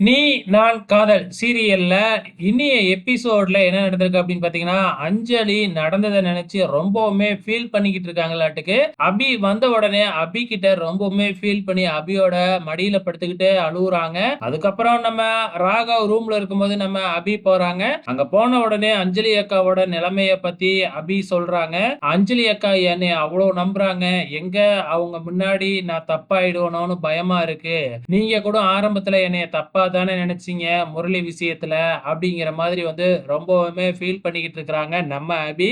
நீ நான் காதல் சீரியல்ல இனிய எபிசோட்ல என்ன நடந்திருக்கு அப்படின்னு பாத்தீங்கன்னா அஞ்சலி நடந்ததை நினைச்சு ரொம்பவுமே ஃபீல் பண்ணிக்கிட்டு இருக்காங்களாட்டுக்கு. அபி வந்த உடனே அபி கிட்ட ரொம்பவுமே ஃபீல் பண்ணி அபியோட மடியில படுத்துக்கிட்டு அழுகுறாங்க அதுக்கப்புறம் நம்ம ராகவ் ரூம்ல இருக்கும்போது நம்ம அபி போறாங்க. அங்க போன உடனே அஞ்சலி அக்காவோட நிலைமைய பத்தி அபி சொல்றாங்க. அஞ்சலி அக்கா என்னை அவ்வளவு நம்புறாங்க. எங்க அவங்க முன்னாடி நான் தப்பாயிடுவனோன்னு பயமா இருக்கு. நீங்க கூட ஆரம்பத்துல என்னைய தப்பா தானே நினைச்சீங்க? முரளி விஷயத்துல அப்படிங்கிற மாதிரி வந்து ரொம்பவுமே ஃபீல் பண்ணிக்கிட்டு இருக்கிறாங்க நம்ம அபி.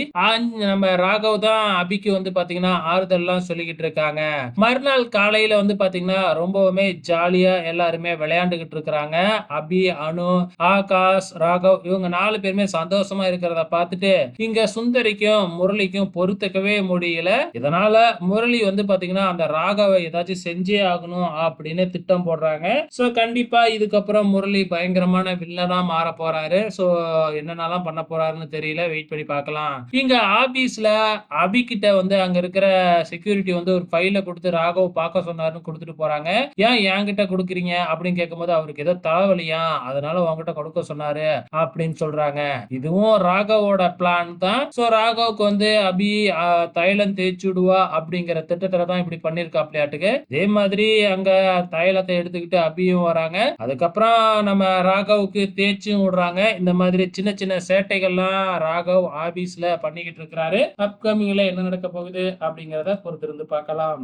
நம்ம ராகவ் தான் அபிக்கு வந்து பாத்தீங்கன்னா ஆறுதல்லாம் சொல்லிக்கிட்டு இருக்காங்க. மறுநாள் காலையில வந்து பாத்தீங்கன்னா ரொம்பவுமே ஜாலியா எல்லாருமே விளையாண்டுகிட்டு இருக்கிறாங்க. அபி அனு ஆகாஷ் ராகவ் இவங்க நாலு பேருமே சந்தோஷமா இருக்கிறத பார்த்துட்டு இங்க சுந்தரிக்கும் முரளிக்கும் பொறுத்துக்கவே முடியல. இதனால முரளி வந்து பாத்தீங்கன்னா அந்த ராகவை ஏதாச்சும் செஞ்சே ஆகணும் அப்படின்னு திட்டம் போடுறாங்க. சோ கண்டிப்பா இதுக்கு அதுக்கப்புறம் முரளி பயங்கரமான வில்லனா மாற போறாரு. சோ என்னென்னலாம் பண்ண போறாருன்னு தெரியல. வெயிட் பண்ணி பார்க்கலாம். இங்க ஆபீஸ்ல அபி கிட்ட வந்து அங்க இருக்கிற செக்யூரிட்டி வந்து ஒரு ஃபைல கொடுத்து ராகவ் பார்க்க சொன்னாருன்னு கொடுத்துட்டு போறாங்க. ஏன் என்கிட்ட கொடுக்குறீங்க? அப்படின்னு கேட்கும்போது அவருக்கு ஏதோ தலைவலியா? அதனால உங்ககிட்ட கொடுக்க சொன்னாரு. அப்படின்னு சொல்றாங்க. இதுவும் ராகவோட பிளான் தான். சோ ராகவுக்கு வந்து அபி தைலம் தேய்ச்சி விடுவா அப்படிங்கிற திட்டத்துல தான் இப்படி பண்ணிருக்காப்லையாட்டுக்கு. அதே மாதிரி அங்க தைலத்தை எடுத்துக்கிட்டு அபியும் வராங்க. அதுக்கப்புறம் அப்புறம் நம்ம ராகவுக்கு தேய்ச்சும் விடுறாங்க. இந்த மாதிரி சின்ன சின்ன சேட்டைகள்லாம் ராகவ் ஆபீஸ்ல பண்ணிக்கிட்டு இருக்கிறாரு. அப்கமிங்ல என்ன நடக்க போகுது அப்படிங்கிறத பொறுத்திருந்து பார்க்கலாம்.